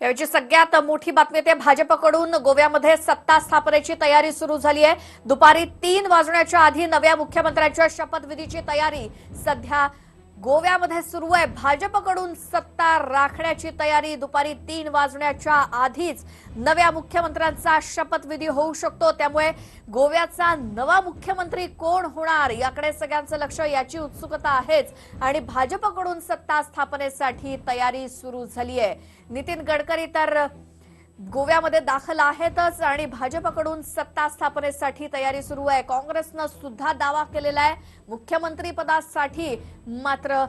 याची सगळ्यात मोठी बातमी ते भाजपकडून गोव्यामध्ये सत्ता स्थापनेची तयारी सुरू झाली आहे. दुपारी तीन वाजण्याच्या आधी नव्या मुख्यमंत्र्यांच्या शपथविधीची तयारी सध्या गोव्यामध्ये सुरू आहे. भाजपकडून सत्ता राखण्याची तयारी दुपारी तीन वाजण्याच्या आधीच नव्या मुख्यमंत्र्यांचा शपथविधी होऊ शकतो. त्यामुळे गोव्याचा नवा मुख्यमंत्री कोण होणार याकडे सगळ्यांचं लक्ष याची उत्सुकता आहेच. आणि भाजपकडून सत्ता स्थापनेसाठी तयारी सुरू झाली आहे नितीन गडकरी तर गोव्यामध्ये दाखल आहेतच आणि भाजपकडून सत्ता स्थापनेसाठी तयारी सुरू आहे. काँग्रेसनं सुद्धा दावा केलेला आहे. मुख्यमंत्री पदासाठी मात्र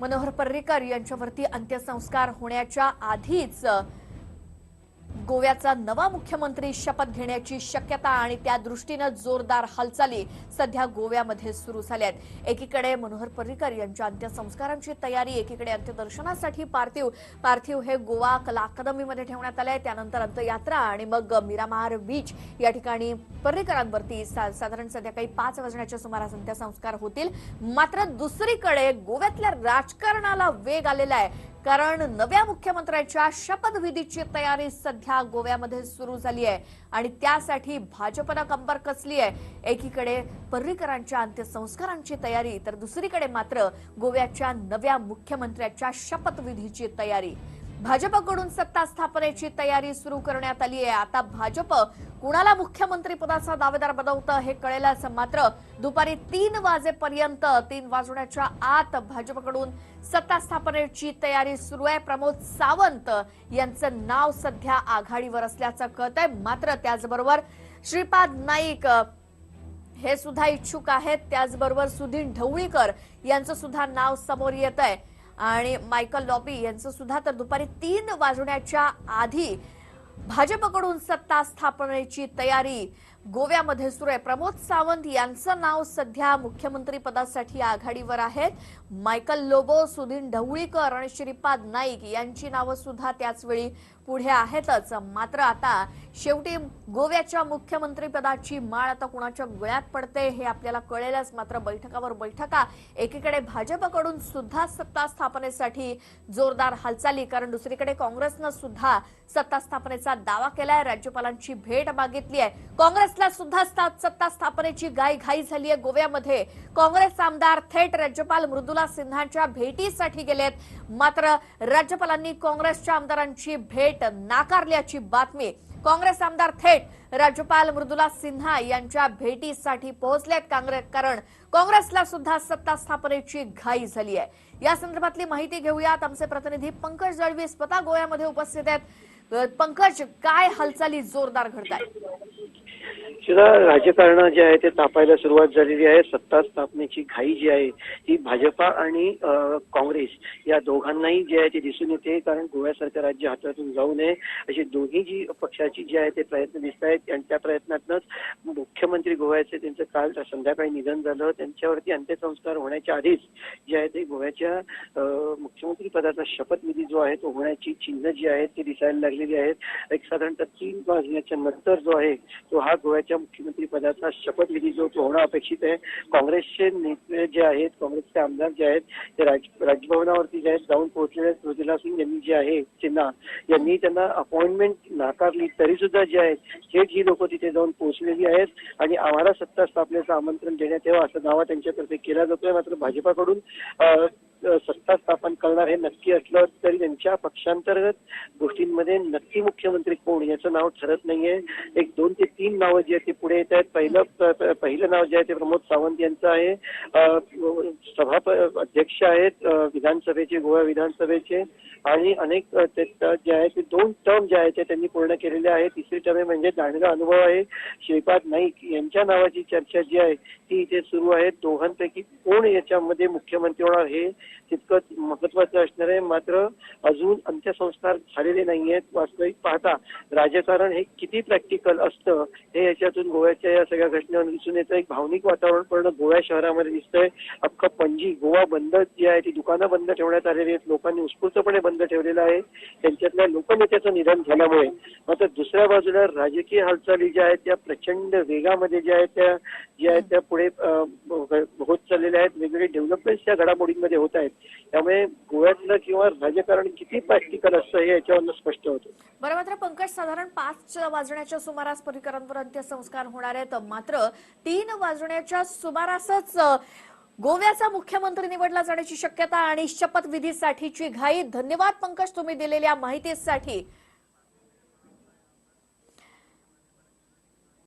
मनोहर पर्रीकर यांच्यावरती अंत्यसंस्कार होण्याच्या आधीच गोव्याचा नवा मुख्यमंत्री शपथ घेण्याची शक्यता आणि त्या दृष्टीनं जोरदार हालचाली सध्या गोव्यामध्ये सुरू झाल्या आहेत एकीकडे मनोहर पर्रिकर यांच्या अंत्यसंस्कारांची तयारी एकीकडे अंत्यदर्शनासाठी पार्थिव. पार्थिव हे गोवा कला अकादमीमध्ये ठेवण्यात आलंय. त्यानंतर अंत्ययात्रा आणि मग मिरामार बीच या ठिकाणी पर्रिकरांवरती सा- साधारण संध्याकाळी पाच वाजण्याच्या सुमारास अंत्यसंस्कार होतील. मात्र दुसरीकडे गोव्यातल्या राजकारणाला वेग आलेला आहे. कारण नव्या मुख्यमंत्र्यांच्या शपथविधीची तयारी सध्या गोव्यामध्ये सुरू झाली आहे. आणि त्यासाठी भाजपनं कंबर कसली आहे? एकीकडे पर्रीकरांच्या अंत्यसंस्कारांची तयारी तर दुसरीकडे मात्र गोव्याच्या नव्या मुख्यमंत्र्याच्या शपथविधीची तयारी. भाजपकडून सत्ता स्थापनेची तयारी सुरू करण्यात आली आहे. आता भाजप कुणाला मुख्यमंत्री पदाचा दावेदार बनवतं हे कळेलच. मात्र दुपारी तीन वाजेपर्यंत तीन वाजण्याच्या आत भाजपकडून सत्ता स्थापनेची तयारी सुरू आहे. प्रमोद सावंत यांचं नाव सध्या आघाडीवर असल्याचं कळत आहे मात्र त्याचबरोबर श्रीपाद नाईक हे सुद्धा इच्छुक आहेत. त्याचबरोबर सुधीर ढवळीकर यांचं सुद्धा नाव समोर येत आहे आणि मायकल लॉबी यांचं सुद्धा तर दुपारी तीन वाजण्याच्या आधी भाजपकडून सत्ता स्थापनेची तयारी गोव्यामध्ये सुरू आहे. प्रमोद सावंत यांचं नाव सध्या मुख्यमंत्री पदासाठी आघाडीवर आहेत. मायकल लोबो सुधीन ढवळीकर आणि श्रीपाद नाईक यांची नावं सुद्धा त्याचवेळी पुढे आहेतच. मात्र आता शेवटी गोव्याच्या मुख्यमंत्रीपदाची माळ आता कुणाच्या गळ्यात पडते हे आपल्याला कळेलच. मात्र बैठकावर बैठका एकीकडे भाजपकडून सुद्धा सत्ता स्थापनेसाठी जोरदार हालचाली कारण दुसरीकडे काँग्रेसनं सुद्धा सत्ता स्थापनेचा दावा केलाय. राज्यपालांची भेट मागितली आहे. काँग्रेस असल्या सुद्धा सत्ता स्थापनेची गाय घाई झाली आहे गोव्यामध्ये काँग्रेस आमदार थेट राज्यपाल मृदुला सिन्हाच्या भेटीसाठी गेलेत. मात्र राज्यपालांनी काँग्रेसच्या आमदारांची भेट नाकारल्याची बातमी काँग्रेस आमदार थेट राज्यपाल मृदुला सिन्हा यांच्या भेटीसाठी पोहोचलेत काँग्रेस कारण काँग्रेसला सुद्धा सत्ता स्थापनेची घाई झाली आहे या संदर्भातली माहिती घेऊयात. आमचे प्रतिनिधी पंकज दळवी स्वतः गोव्यामध्ये उपस्थित आहेत. पंकज काय हालचाली जोरदार घडत आहेत शिरा राजकारण जे आहे ते तापायला सुरुवात झालेली आहे. सत्ता स्थापनेची घाई जी आहे ती भाजपा आणि काँग्रेस या दोघांनाही जे आहे ते दिसून येते. कारण गोव्यासारखं राज्य हातातून जाऊ नये. अशी दोन्ही जी पक्षाची जी आहे ते प्रयत्न दिसत आहेत. आणि त्या प्रयत्नातनंच मुख्यमंत्री गोव्याचे त्यांचं काल संध्याकाळी निधन झालं. त्यांच्यावरती अंत्यसंस्कार होण्याच्या आधीच जे आहे ते गोव्याच्या मुख्यमंत्री पदाचा शपथविधी जो आहे तो होण्याची चिन्ह जी आहेत ती दिसायला लागली. लागलेली आहेत. एक साधारणतः तीन वाजण्याच्या नंतर जो आहे तो हा गोव्याच्या मुख्यमंत्री पदाचा शपथविधी जो तो होणं अपेक्षित आहे. काँग्रेसचे नेते जे आहेत काँग्रेसचे आमदार जे आहेत ते राजभवनावरती जे आहेत जाऊन पोहोचलेले आहेत. मृदुला सिंग यांनी जे आहे सिन्हा यांनी त्यांना अपॉइंटमेंट नाकारली. तरी सुद्धा जे आहेत थेट ही लोक तिथे जाऊन पोहोचलेली आहेत. आणि आम्हाला सत्ता स्थापनेचं आमंत्रण देण्यात यावं असा दावा त्यांच्यातर्फे केला जातोय. मात्र भाजपाकडून सत्ता स्थापन करणार हे नक्की असलं तरी त्यांच्या पक्षांतर्गत गोष्टींमध्ये नक्की मुख्यमंत्री कोण याचं नाव ठरत नाहीये. एक दोन ते तीन नावं जी आहेत ती पुढे येत आहेत. पहिलं पहिलं नाव जे आहे ते प्रमोद सावंत यांचं आहे. सभा अध्यक्ष आहेत विधानसभेचे गोवा विधानसभेचे. आणि अनेक जे आहे ते दोन टर्म जे आहेत ते त्यांनी पूर्ण केलेले आहे तिसरी टर्म म्हणजे दांडगा अनुभव आहे. श्रीपाद नाईक यांच्या नावाची चर्चा जी आहे ती इथे सुरू आहे. दोघांपैकी कोण याच्यामध्ये मुख्यमंत्री होणार हे तितकंच महत्वाचं असणार आहे. मात्र अजून अंत्यसंस्कार झालेले नाहीयेत वास्तविक पाहता. राजकारण हे किती प्रॅक्टिकल असतं हे याच्यातून गोव्याच्या या सगळ्या घटनेवर दिसून येतं. एक भावनिक वातावरण पूर्ण गोव्या शहरामध्ये दिसतंय. अख्खं पणजी गोवा बंद जी आहे ती दुकानं बंद ठेवण्यात आलेली आहेत. लोकांनी उत्स्फूर्तपणे बंद ठेवलेलं आहे. त्यांच्यातल्या लोकनेत्याचं निधन झाल्यामुळे. मात्र दुसऱ्या बाजूला राजकीय हालचाली ज्या आहेत त्या प्रचंड वेगामध्ये ज्या आहेत त्या ज्या आहेत त्या पुढे होत चाललेल्या आहेत. वेगवेगळे डेव्हलपमेंट्स त्या घडामोडींमध्ये होत आहेत. त्यामुळे गोव्यातलं किंवा राजकारण किती प्रॅक्टिकल असतं हे याच्यावरनं स्पष्ट होतं. बरं मात्र पंकज साधारण पाच वाजण्याच्या सुमारास पर्रिकरांवर अंत्यसंस्कार होणार आहेत. मात्र तीन वाजण्याच्या सुमारासच गोव्याचा मुख्यमंत्री निवडला जाण्याची शक्यता आणि शपथविधीसाठीची घाई. धन्यवाद पंकज तुम्ही दिलेल्या माहितीसाठी.